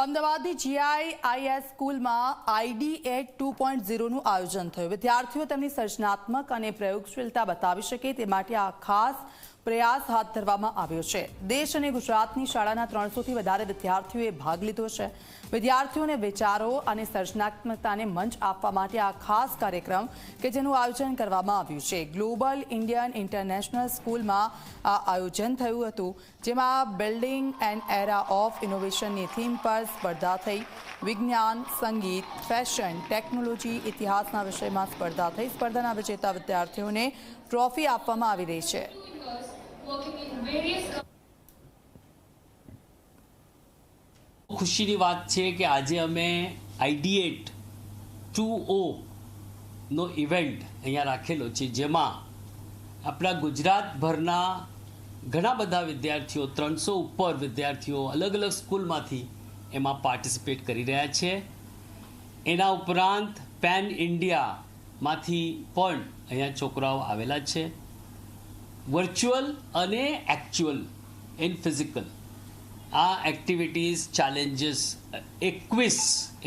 અમદાવાદની જીઆઈઆઈએસ સ્કૂલમાં ID at two point ઝીરોનું આયોજન થયું. વિદ્યાર્થીઓ તેમની સર્જનાત્મક અને પ્રયોગશીલતા બતાવી શકે તે માટે આ ખાસ પ્રયાસ હાથ ધરવામાં આવ્યો છે. દેશ અને ગુજરાતની શાળાના ત્રણસોથી વધારે વિદ્યાર્થીઓએ ભાગ લીધો છે. વિદ્યાર્થીઓને વિચારો અને સર્જનાત્મકતાને મંચ આપવા માટે આ ખાસ કાર્યક્રમ કે જેનું આયોજન કરવામાં આવ્યું છે. ગ્લોબલ ઇન્ડિયન ઇન્ટરનેશનલ સ્કૂલમાં આ આયોજન થયું હતું, જેમાં બિલ્ડિંગ એન્ડ એરા ઓફ ઇનોવેશનની થીમ પર સ્પર્ધા થઈ, વિજ્ઞાન, સંગીત, ફેશન, ટેકનોલોજી, ઇતિહાસના વિષયમાં સ્પર્ધા થઈ, સ્પર્ધાના વિજેતા વિદ્યાર્થીઓને ટ્રોફી આપવામાં આવી રહી છે. ખુશીની વાત છે કે આજે અમે આઈડીએટ ટુ ઓ નો ઇવેન્ટ અહીંયા રાખેલો છે, જેમાં આપણા ગુજરાતભરના ઘણા બધા વિદ્યાર્થીઓ, ત્રણસો ઉપર વિદ્યાર્થીઓ અલગ અલગ સ્કૂલમાંથી એમાં પાર્ટિસિપેટ કરી રહ્યા છે. એના ઉપરાંત પેન ઇન્ડિયામાંથી પણ અહીંયા છોકરાઓ આવેલા છે. વર્ચ્યુઅલ અને એકચ્યુઅલ ઇન ફિઝિકલ આ એક્ટિવિટીઝ ચેલેન્જીસ એકવીસ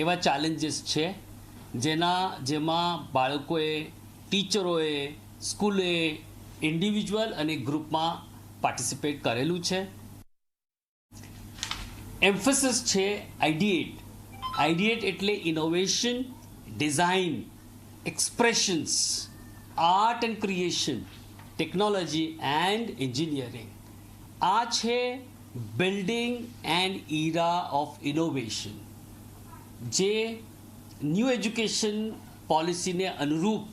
એવા ચેલેન્જીસ છે, જેના, જેમાં બાળકોએ, ટીચરોએ, સ્કૂલે ઇન્ડિવિજ્યુઅલ અને ગ્રુપમાં પાર્ટિસિપેટ કરેલું છે. એમ્ફસિસ છે આઈડિએટ આઈડિએટ એટલે innovation design expressions art and creation technology and engineering આ છે building and era of innovation જે ન્યૂ એજ્યુકેશન પોલિસીને અનુરૂપ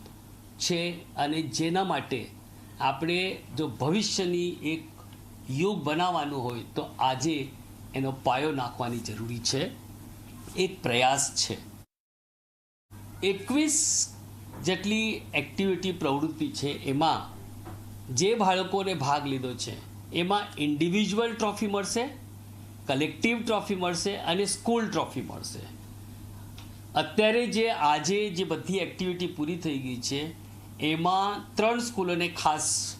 છે અને જેના માટે આપણે જો ભવિષ્યની એક યુગ બનાવવાનું હોય તો આજે એનો પાયો નાખવાની જરૂરી છે એક પ્રયાસ છે એકવીસ જેટલી એક્ટિવિટી પ્રવૃત્તિ છે એમાં જે બાળકોને ભાગ લીધો છે, એમાં ઇન્ડિવિજ્યુઅલ ટ્રોફી મળશે કલેક્ટિવ ટ્રોફી મળશે અને સ્કૂલ ટ્રોફી મળશે. અત્યારે જે આજે જે બધી એક્ટિવિટી પૂરી થઈ ગઈ છે, એમાં ત્રણ સ્કૂલોને ખાસ